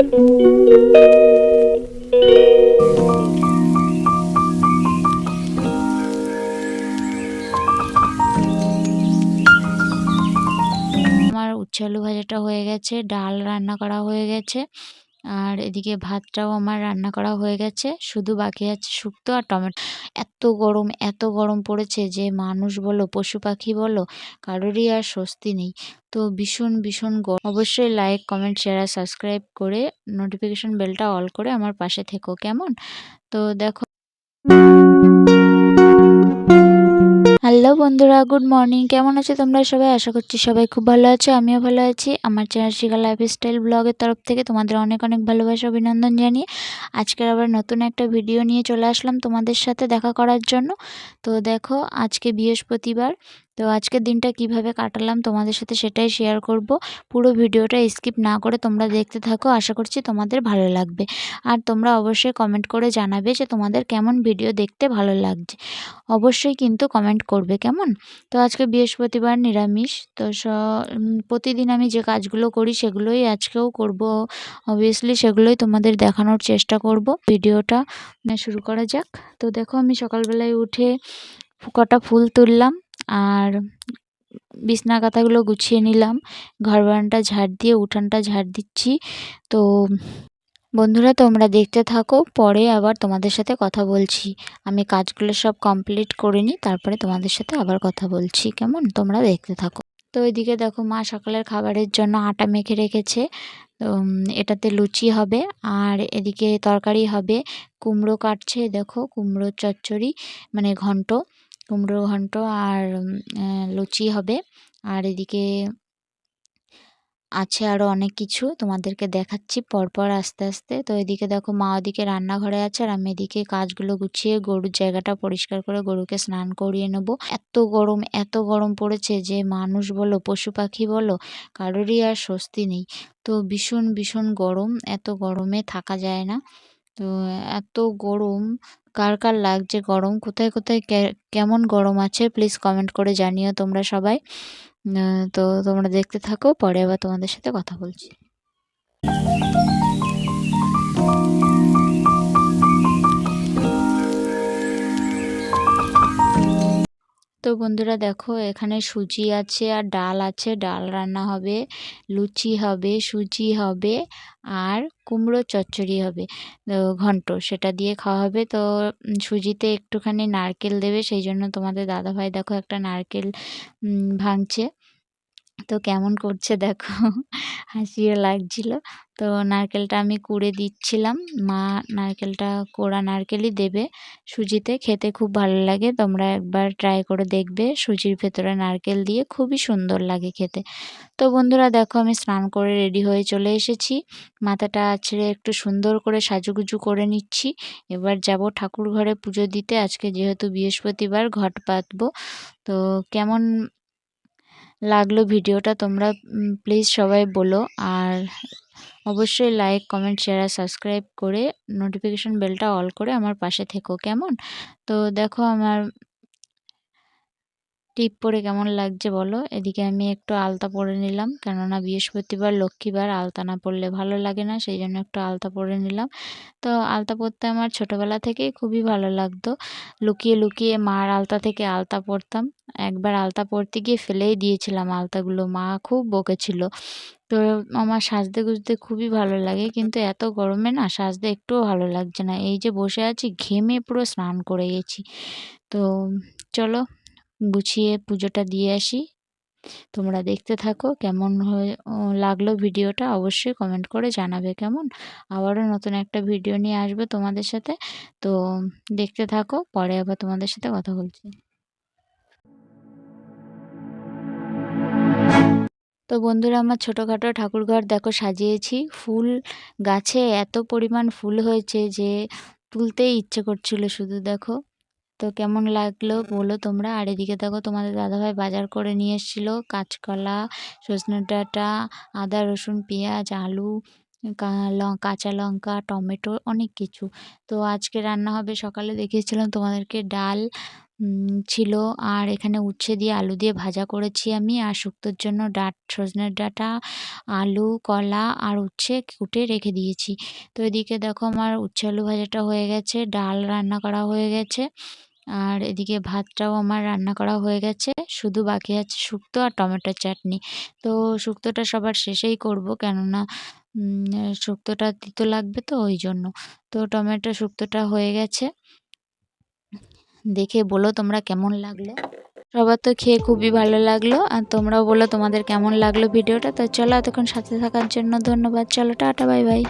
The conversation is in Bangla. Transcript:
আমার উচ্ছে আলু ভাজাটা হয়ে গেছে ডাল রান্না করা হয়ে গেছে। আর এদিকে ভাতটাও আমার রান্না করা হয়ে গেছে। শুধু বাকি আছে শুক্তো আর টমেটো। এত গরম এত গরম পড়েছে যে মানুষ বলো, পশু পাখি বলো, কারোরই আর স্বস্তি নেই। তো ভীষণ ভীষণ গরম অবশ্যই লাইক কমেন্ট শেয়ার সাবস্ক্রাইব করে নোটিফিকেশন বেলটা অল করে আমার পাশে থেকো কেমন? তো দেখো হ্যালো বন্ধুরা, গুড মর্নিং। কেমন আছো তোমরা সবাই? আশা করছি সবাই খুব ভালো আছো, আমিও ভালো আছি। আমার চ্যানেল শিখা লাইফস্টাইল ব্লগের তরফ থেকে তোমাদের অনেক অনেক ভালোবাসা, অভিনন্দন জানিয়ে আজকের আবার নতুন একটা ভিডিও নিয়ে চলে আসলাম তোমাদের সাথে দেখা করার জন্য। তো দেখো, আজকে বৃহস্পতিবার তো আজকের দিনটা কীভাবে কাটালাম তোমাদের সাথে সেটাই শেয়ার করব। পুরো ভিডিওটা স্কিপ না করে তোমরা দেখতে থাকো, আশা করছি তোমাদের ভালো লাগবে। আর তোমরা অবশ্যই কমেন্ট করে জানাবে যে তোমাদের কেমন ভিডিও দেখতে ভালো লাগছে। অবশ্যই কিন্তু কমেন্ট করবে, কেমন? তো আজকে বৃহস্পতিবার নিরামিষ, তো প্রতিদিন আমি যে কাজগুলো করি সেগুলোই আজকেও করব। অবভিয়াসলি সেগুলোই তোমাদের দেখানোর চেষ্টা করব ভিডিওটা। শুরু করা যাক। তো দেখো আমি সকালবেলায় উঠে কটা ফুল তুললাম। আর বিছনা কাঁথাগুলো গুছিয়ে নিলাম। ঘর বারান্ডা ঝাড় দিয়ে, উঠানটা ঝাড় দিচ্ছি। তো বন্ধুরা, তোমরা দেখতে থাকো, পরে আবার তোমাদের সাথে কথা বলছি। আমি কাজগুলো সব কমপ্লিট করে নিই, তারপরে তোমাদের সাথে আবার কথা বলছি। কেমন? তোমরা দেখতে থাকো। তো এদিকে দেখো, মা সকালের খাবারের জন্য আটা মেখে রেখেছে। তো এটাতে লুচি হবে, আর এদিকে তরকারি হবে। কুমড়ো কাটছে, দেখো কুমড়ো চচ্চড়ি মানে ঘন্ট। কুমড়ো ঘন্ট আর লুচি হবে। আর এদিকে আছে আরও অনেক কিছু তোমাদেরকে দেখাচ্ছি পরপর আস্তে আস্তে। তো এদিকে দেখো মা ওদিকে রান্নাঘরে আছে আর আমি এদিকে কাজগুলো গুছিয়ে গরুর জায়গাটা পরিষ্কার করে গরুকে স্নান করিয়ে নেব। এত গরম এত গরম পড়েছে যে মানুষ বলো, পশু পাখি বলো, কারোরই আর স্বস্তি নেই। তো ভীষণ ভীষণ গরম, এত গরমে থাকা যায় না। তো এত গরম কার কার লাগছে গরম? কোথায় কোথায় কেমন গরম আছে? প্লিজ কমেন্ট করে জানিও তোমরা সবাই। তো তোমরা দেখতে থাকো, পরে আবার তোমাদের সাথে কথা বলছি। তো বন্ধুরা দেখো, এখানে সুজি আছে আর ডাল আছে। ডাল রান্না হবে, লুচি হবে, সুজি হবে আর কুমড়ো চচ্চড়ি হবে। ঘন্ট, সেটা দিয়ে খাওয়া হবে। তো সুজিতে একটুখানি নারকেল দেবে, সেই জন্য তোমাদের দাদাভাই দেখো একটা নারকেল ভাঙছে। তো কেমন করছে দেখো। হাসিও লাগছিল। তো নারকেলটা আমি কুড়ে দিচ্ছিলাম। মা নারকেলটা কোড়া নারকেলই দেবে সুজিতে। খেতে খুব ভালো লাগে। তোমরা একবার ট্রাই করে দেখবে। সুজির ভেতরে নারকেল দিয়ে খুবই সুন্দর লাগে খেতে। তো বন্ধুরা দেখো, আমি স্নান করে রেডি হয়ে চলে এসেছি। মাথাটা আছড়ে একটু সুন্দর করে সাজুগুজু করে নিচ্ছি। এবার যাব ঠাকুর ঘরে পুজো দিতে। আজকে যেহেতু বৃহস্পতিবার, ঘট পাতবো। তো কেমন লাগল ভিডিওটা, তোমরা প্লিজ সবাই বলো। আর অবশ্যই লাইক কমেন্ট শেয়ার আর সাবস্ক্রাইব করে নোটিফিকেশান বেলটা অল করে আমার পাশে থেকো, কেমন? তো দেখো আমার টিপ পরে কেমন লাগছে বলো? এদিকে আমি একটু আলতা পরে নিলাম, কেননা বৃহস্পতিবার, লক্ষ্মীবার আলতা না পরলে ভালো লাগে না সেই জন্য একটু আলতা পরে নিলাম। তো আলতা পরতে আমার ছোটোবেলা থেকেই খুবই ভালো লাগতো। লুকিয়ে লুকিয়ে মার আলতা থেকে আলতা পরতাম। একবার আলতা পরতে গিয়ে ফেলেই দিয়েছিলাম আলতাগুলো, মা খুব বকেছিল। তো আমার সাজতে গুজতে খুবই ভালো লাগে, কিন্তু এত গরমে না সাজতে একটুও ভালো লাগছে না। এই যে বসে আছি, ঘেমে পুরো স্নান করে গেছি। তো চলো গুছিয়ে পুজোটা দিয়ে আসি। তোমরা দেখতে থাকো কেমন হয়ে লাগল ভিডিওটা। অবশ্যই কমেন্ট করে জানাবে কেমন। আবারও নতুন একটা ভিডিও নিয়ে আসবে তোমাদের সাথে। তো দেখতে থাকো, পরে আবার তোমাদের সাথে কথা বলছি। তো বন্ধুরা, আমার ছোটোখাটো ঠাকুরঘর দেখো সাজিয়েছি। ফুল গাছে এত পরিমাণ ফুল হয়েছে যে তুলতেই ইচ্ছে করছিল শুধু দেখো। তো কেমন লাগল বলো তোমরা? আর এদিকে দেখো তোমাদের দাদাভাই বাজার করে নিয়ে এসেছিল। কাঁচকলা, সজনে ডাঁটা, আদা, রসুন, পেঁয়াজ, আলু কাঁচা লঙ্কা, টমেটো, অনেক কিছু। তো আজকে রান্না হবে সকালে দেখিয়েছিলাম তোমাদেরকে ডাল ছিল। আর এখানে উচ্ছে দিয়ে আলু দিয়ে ভাজা করেছি আমি। আর শুক্তোর জন্য ডাট সজনের ডাটা, আলু, কলা আর উচ্ছে কুটে রেখে দিয়েছি। তো এদিকে দেখো আমার উচ্ছে আলু ভাজাটা হয়ে গেছে, ডাল রান্না করা হয়ে গেছে। আর এদিকে ভাতটাও আমার রান্না করা হয়ে গেছে। শুধু বাকি আছে শুক্তো আর টমেটোর চাটনি। তো শুক্তোটা সবার শেষেই করব কেননা শুক্তোটা তিতো লাগবে তো ওই জন্য। তো টমেটো শুক্তোটা হয়ে গেছে। দেখে বলো তোমরা কেমন লাগল? সবার তো খেয়ে খুবই ভালো লাগল। আর তোমরাও বলো তোমাদের কেমন লাগল ভিডিওটা। তো চলো এতক্ষণ সাথে থাকার জন্য ধন্যবাদ। চলো টাটা, বাই বাই।